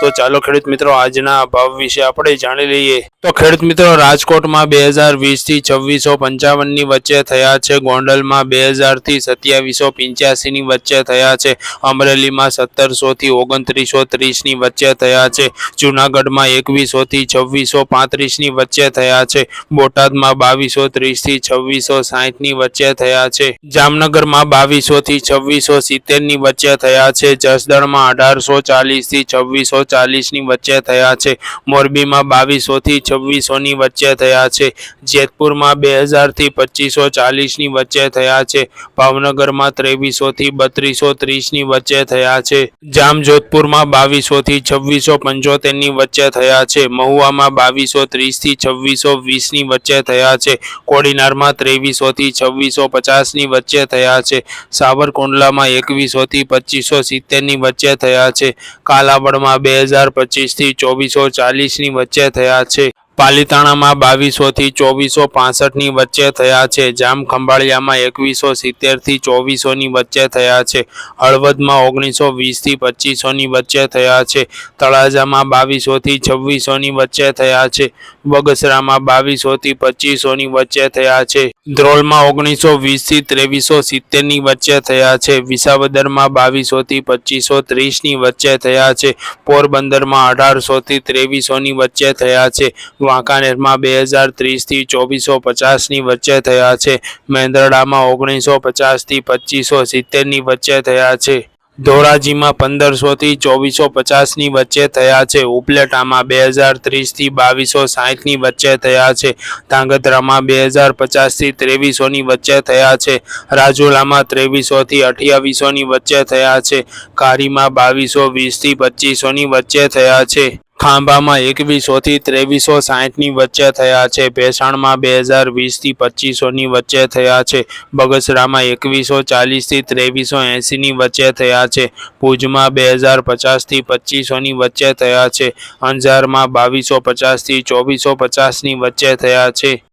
તો ચાલો ખેડૂત મિત્રો, આજના ભાવ વિશે આપણે જાણી લઈએ. તો ખેડૂત મિત્રો, રાજકોટમાં બે હજાર વીસથી છવ્વીસો પંચાવનની વચ્ચે થયા છે. ગોંડલમાં બે હજારથી સત્યાવીસો પંચ્યાસીની વચ્ચે થયા છે. અમરેલીમાં સત્તરસોથી ઓગણત્રીસો ત્રીસની વચ્ચે થયા છે. જુનાગઢમાં એકવીસોથી છવ્વીસો પાંત્રીસની વચ્ચે થયા છે. બોટાદમાં બાવીસો ત્રીસથી છવ્વીસો સાહીઠની વચ્ચે થયા છે. જામનગરમાં બાવીસોથી છવ્વીસો સિત્તેરની વચ્ચે થયા છે. જસદણમાં અઢારસો ચાલીસથી છવ્વીસો ચાલીસની વચ્ચે થયા છે. મોરબીમાં બાવીસોથી છવ્વીસોની વચ્ચે થયા છે. જેતપુરમાં બે હજારથી પચીસો ચાલીસની વચ્ચે થયા છે. ભાવનગરમાં ત્રેવીસોથી બત્રીસો ત્રીસની વચ્ચે થયા છે. જામજોધપુરમાં બાવીસોથી છવ્વીસો પંચોતેરની વચ્ચે થયા છે. મહુવામાં બાવીસો ત્રીસથી છવ્વીસો વીસની વચ્ચે થયા છે. કોડીનારમાં ત્રેવીસોથી છવ્વીસો પચાસની વચ્ચે થયા છે. સાવરકુંડલામાં એકવીસોથી પચીસો સિત્તેરની વચ્ચે થયા છે. કાલાવડમાં બે હજાર પચીસથી ચોવીસો ચાલીસની વચ્ચે થયા છે. પાલીતાણામાં બાવીસોથી ચોવીસો પાસઠની વચ્ચે થયા છે. જામ ખંભાળિયામાં એકવીસો સિત્તેરથી ચોવીસોની વચ્ચે થયા છે. હળવદમાં ઓગણીસો વીસથી પચીસોની વચ્ચે થયા છે. તળાજામાં બાવીસોથી છવ્વીસોની વચ્ચે થયા છે. બગસરામાં બાવીસોથી પચીસોની વચ્ચે થયા છે. ધ્રોલમાં ઓગણીસો વીસથી ત્રેવીસો સિત્તેરની વચ્ચે થયા છે. વિસાવદરમાં બાવીસોથી પચીસો ત્રીસની વચ્ચે થયા છે. પોરબંદરમાં અઢારસોથી ત્રેવીસોની વચ્ચે થયા છે. વાંકાનેરમાં બે હજાર ત્રીસથી ચોવીસો પચાસની વચ્ચે થયા છે. મેંદરડામાં ઓગણીસો પચાસથી પચીસો સિત્તેરની વચ્ચે થયા છે. ધોરાજીમાં પંદરસોથી ચોવીસો પચાસની વચ્ચે થયા છે. ઉપલેટામાં બે હજાર ત્રીસથી બાવીસો સાહીઠની વચ્ચે થયા છે. ધાંગધ્રામાં બે હજાર પચાસથી ત્રેવીસોની વચ્ચે થયા છે. રાજુલામાં ત્રેવીસોથી અઠ્યાવીસોની વચ્ચે થયા છે. કારીમાં બાવીસો વીસથી પચીસોની વચ્ચે થયા છે. ખાંભામાં એકવીસોથી ત્રેવીસો સાહીઠની વચ્ચે થયા છે. ભેસાણમાં બે હજાર વીસથી પચીસોની વચ્ચે થયા છે. બગસરામાં એકવીસો ચાલીસથી ત્રેવીસો એંસીની વચ્ચે થયા છે. ભુજમાં બે હજાર પચાસથી પચીસોની વચ્ચે થયા છે. અંજારમાં બાવીસો પચાસથી ચોવીસો પચાસની વચ્ચે થયા છે.